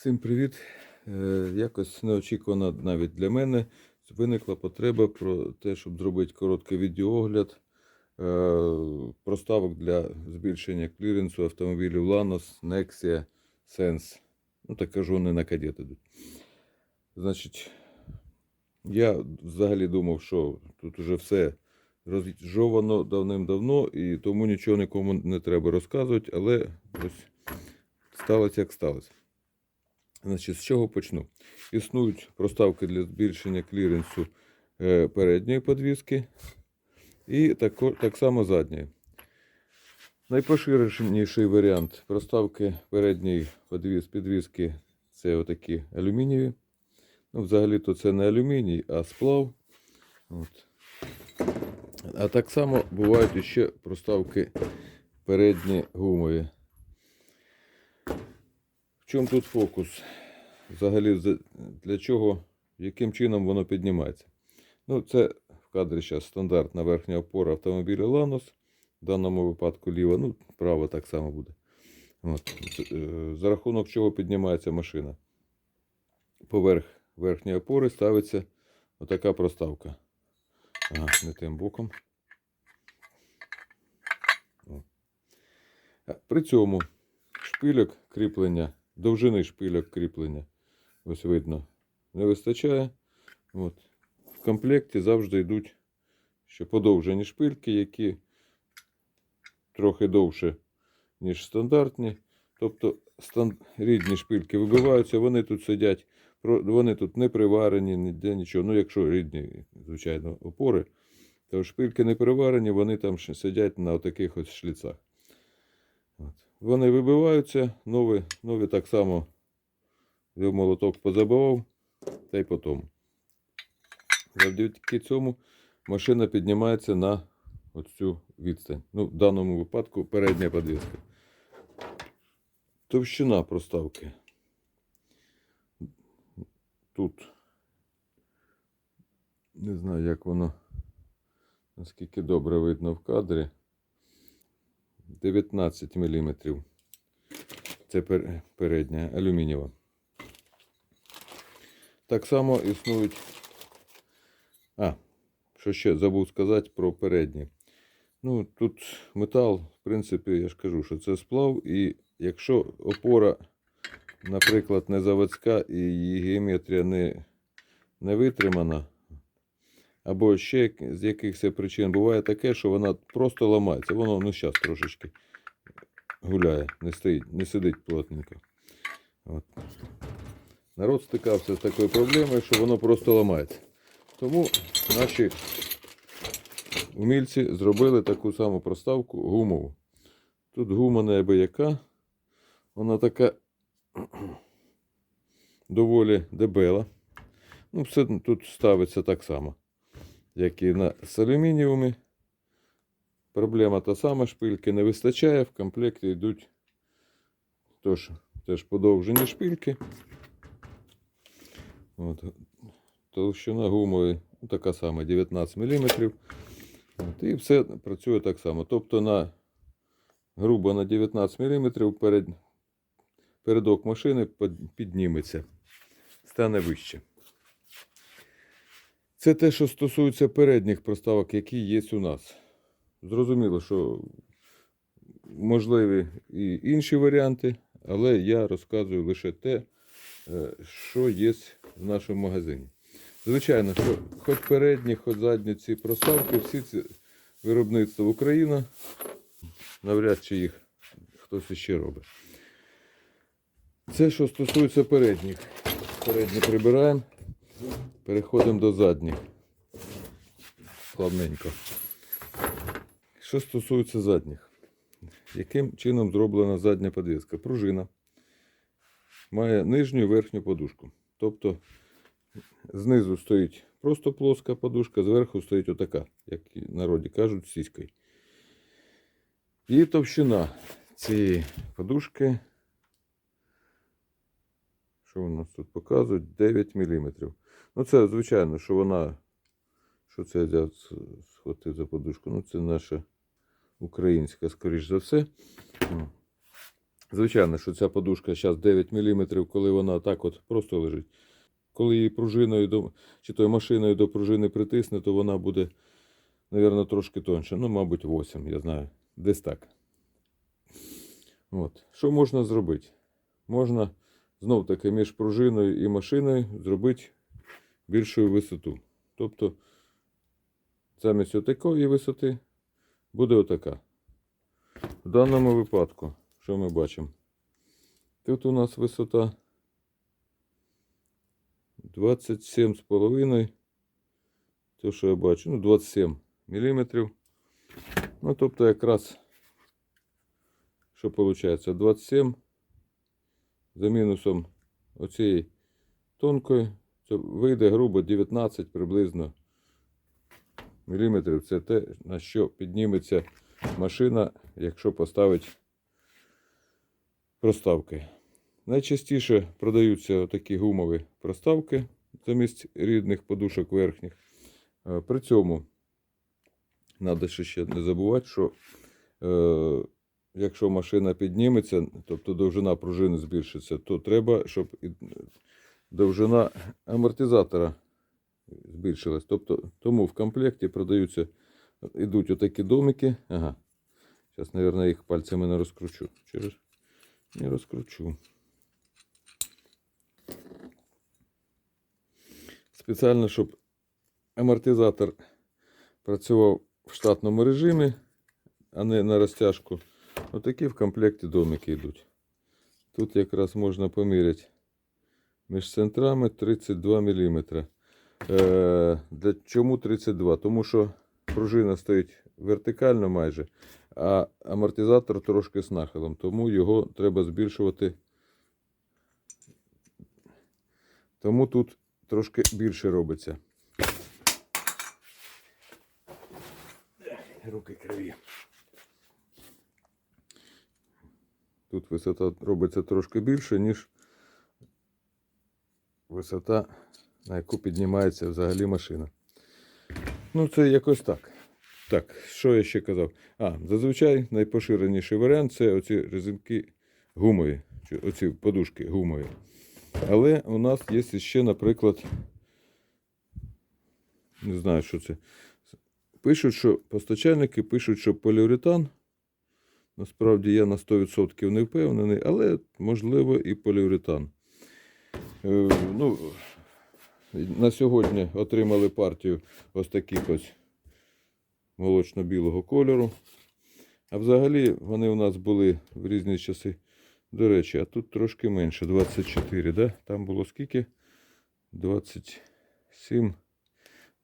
Всім привіт! Е, Якось неочікувано навіть для мене виникла потреба про те, щоб зробити короткий відеоогляд е, проставок для збільшення кліренсу автомобілів Lanos, Nexia, Sense. Ну, так кажу, вони на кадет ідуть. Значить, я взагалі думав, що тут уже все розжовано давним-давно, і тому нічого нікому не треба розказувати, але ось сталося як сталося. Значить, з чого почну? Існують проставки для збільшення кліренсу е, передньої подвіски і тако, так само задньої. Найпоширеніший варіант проставки передньої подвіз, підвіски це отакі алюмінієві. Ну, взагалі-то це не алюміній, а сплав. От. А так само бувають ще проставки передні гумові. Чому тут фокус? Взагалі, для чого, яким чином воно піднімається? Ну, це в кадрі зараз стандартна верхня опора автомобіля Lanos. В даному випадку ліва, ну, права так само буде. От. Е, За рахунок чого піднімається машина. Поверх верхньої опори ставиться отака проставка. Ага, не тим боком. При цьому шпильок кріплення, довжини шпильок кріплення, ось видно, не вистачає. От. В комплекті завжди йдуть ще подовжені шпильки, які трохи довше, ніж стандартні. Тобто стан... рідні шпильки вибиваються, вони тут сидять, вони тут не приварені, ніде нічого. Ну, якщо рідні, звичайно, опори, то шпильки не приварені, вони там сидять на таких ось шліцах. Вони вибиваються, нові, нові так само взяв молоток позабивав, та й по тому. Завдяки цьому машина піднімається на оцю відстань. Ну, в даному випадку передня подвіска. Товщина проставки. Тут не знаю, як воно наскільки добре видно в кадрі. 19 мм. Це пер- передня алюмінієва. Так само існують. А, що ще забув сказати про передні. Ну, тут метал, в принципі, я ж кажу, що це сплав, і якщо опора, наприклад, не заводська і її геометрія не, не витримана, або ще з якихось причин буває таке, що вона просто ламається. Воно ну зараз трошечки гуляє, не стоїть, не сидить плотненько. От. Народ стикався з такою проблемою, що воно просто ламається. Тому наші умільці зробили таку саму проставку гумову. Тут гума неабияка. Вона така доволі дебела. Ну, все тут ставиться так само, як і на з алюмінієвими. Проблема та сама, шпильки не вистачає, в комплекті йдуть тож, теж подовжені шпильки. От. Толщина гумової ну, така сама, 19 мм. От, і все працює так само. Тобто на грубо на 19 мм перед, передок машини підніметься, стане вище. Це те, що стосується передніх проставок, які є у нас. Зрозуміло, що можливі і інші варіанти, але я розказую лише те, е, що є в нашому магазині. Звичайно, що хоч передні, хоч задні ці проставки, всі ці виробництва Україна, навряд чи їх хтось іще робить. Це що стосується передніх. Передні прибираємо, переходимо до задніх. Плавненько. Що стосується задніх, яким чином зроблена задня подвіска? Пружина має нижню і верхню подушку. Тобто знизу стоїть просто плоска подушка, зверху стоїть отака, як в народі кажуть, сіською. І товщина цієї подушки, що у нас тут показують, 9 мм. Ну, це, звичайно, що вона, що це я схватив за подушку. Ну, це наша українська, скоріш за все. Звичайно, що ця подушка зараз 9 мм, коли вона так от просто лежить. Коли її пружиною до, чи то машиною до пружини притисне, то вона буде, мабуть, трошки тоньше. Ну, мабуть, 8, я знаю. Десь так. От. Що можна зробити? Можна знов таки між пружиною і машиною зробити більшу висоту. Тобто замість отакої висоти буде отака. В даному випадку, що ми бачимо? Тут у нас висота 27,5. То, що я бачу, ну 27 мм. Ну, тобто якраз, що виходить, 27 за мінусом оцієї тонкої, це вийде грубо 19 приблизно міліметрів. Це те, на що підніметься машина, якщо поставити проставки. Найчастіше продаються такі гумові проставки замість рідних подушок верхніх. Е, При цьому треба ще не забувати, що е, якщо машина підніметься, тобто довжина пружини збільшиться, то треба, щоб довжина амортизатора збільшилась. Тобто, тому в комплекті продаються, ідуть отакі домики. Ага. Зараз, мабуть, їх пальцями не розкручу. Через не розкручу. Спеціально, щоб амортизатор працював в штатному режимі, а не на розтяжку. Отакі в комплекті домики йдуть. Тут якраз можна поміряти між центрами 32 мм. Е, для чому 32? Тому що пружина стоїть вертикально майже, а амортизатор трошки з нахилом, тому його треба збільшувати. Тому тут трошки більше робиться. Руки криві. Тут висота робиться трошки більше, ніж висота, на яку піднімається взагалі машина. Ну, це якось так. Так, що я ще казав? А, зазвичай найпоширеніший варіант це оці резинки гумові, чи оці подушки гумові. Але у нас є ще, наприклад, не знаю, що це. Пишуть, що постачальники пишуть, що поліуретан. Насправді я на 100% не впевнений, але можливо і поліуретан. Е, ну, на сьогодні отримали партію ось таких ось молочно-білого кольору. А взагалі вони у нас були в різні часи. До речі, а тут трошки менше 24, да? Там було скільки? 27,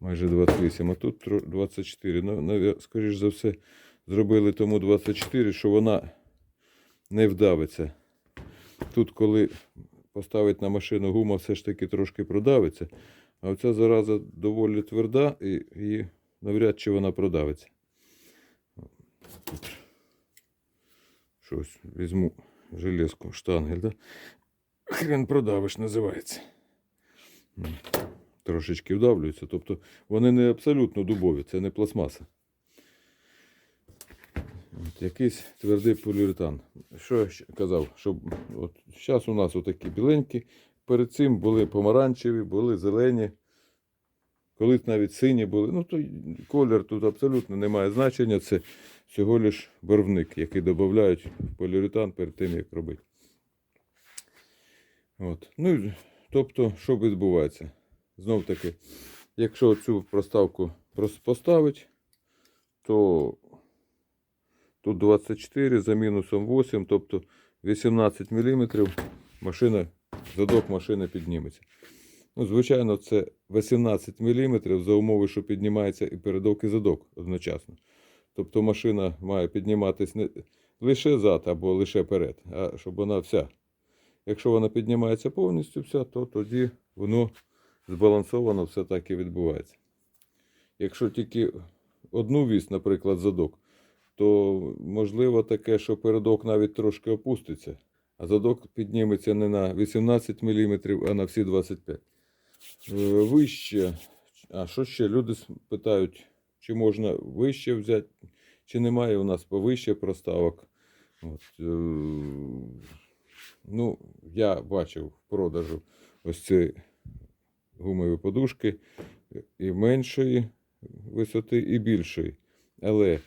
майже 28, а тут 24. Ну, скоріш за все, зробили тому 24, що вона не вдавиться. Тут, коли поставить на машину гума, все ж таки трошки продавиться. А оця зараза доволі тверда і, і навряд чи вона продавиться. Щось візьму железку, штангель, да? Хрен продавиш називається. Трошечки вдавлюються. Тобто вони не абсолютно дубові, це не пластмаса. От, якийсь твердий поліуретан. Що я казав? Що от, зараз у нас отакі біленькі. Перед цим були помаранчеві, були зелені. Колись навіть сині були. Ну, то колір тут абсолютно не має значення. Це всього лиш барвник, який додають в поліуретан перед тим, як робити. От. Ну, тобто, що відбувається? Знов таки, якщо цю проставку поставить, то тут 24 за мінусом 8, тобто 18 мм машина, задок машини підніметься. Ну, звичайно, це 18 мм за умови, що піднімається і передок, і задок одночасно. Тобто машина має підніматись не лише зад або лише перед, а щоб вона вся. Якщо вона піднімається повністю вся, то тоді воно збалансовано все так і відбувається. Якщо тільки одну вісь, наприклад, задок, то можливо таке, що передок навіть трошки опуститься, а задок підніметься не на 18 мм, а на всі 25 Е, Вище. А що ще? Люди питають, чи можна вище взяти, чи немає у нас повище проставок. От, е, ну, я бачив в продажу ось ці гумові подушки і меншої висоти, і більшої. Але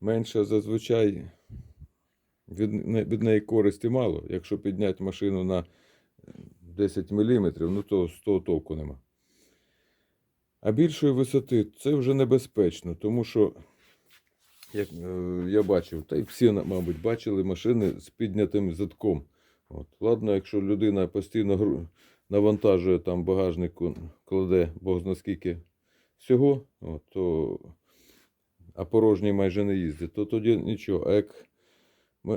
менша зазвичай від, від неї користі мало. Якщо підняти машину на 10 мм, ну то з того толку нема. А більшої висоти це вже небезпечно, тому що, як е, я бачив, та й всі, мабуть, бачили машини з піднятим задком. От. Ладно, якщо людина постійно навантажує там багажнику, кладе Бог зна скільки всього, от, то, а порожній майже не їздить, то тоді нічого. А як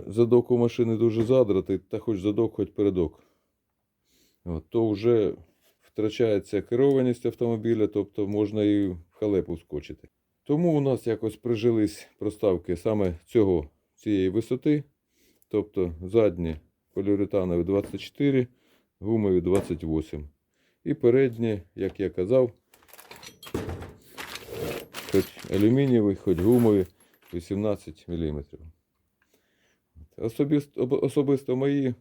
задок у машини дуже задратий, та хоч задок, хоч передок, от, то вже втрачається керованість автомобіля, тобто можна і в халепу вскочити. Тому у нас якось прижились проставки саме цього, цієї висоти, тобто задні поліуретанові 24, гумові 28. І передні, як я казав, хоч алюмінієвий, хоч гумові 18 мм. Особисто, особисто мої,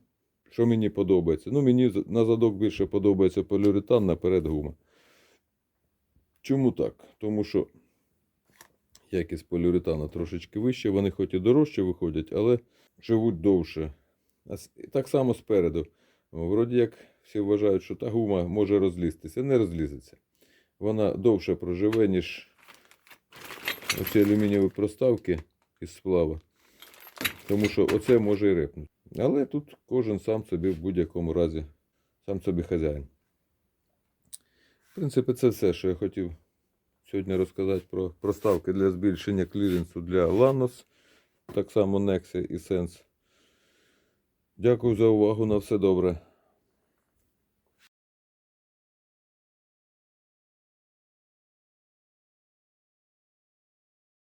що мені подобається. Ну, мені на задок більше подобається поліуретан, наперед гума. Чому так? Тому що якість поліуретану трошечки вище, вони хоч і дорожче виходять, але живуть довше. Так само спереду. Вроді як всі вважають, що та гума може розлізтися. Не розлізеться. Вона довше проживе, ніж оці алюмінієві проставки із сплава. Тому що оце може і репнути. Але тут кожен сам собі в будь-якому разі, сам собі хазяїн. В принципі, це все, що я хотів сьогодні розказати про проставки для збільшення кліренсу для Lanos, так само Nexia і Sense. Дякую за увагу. На все добре.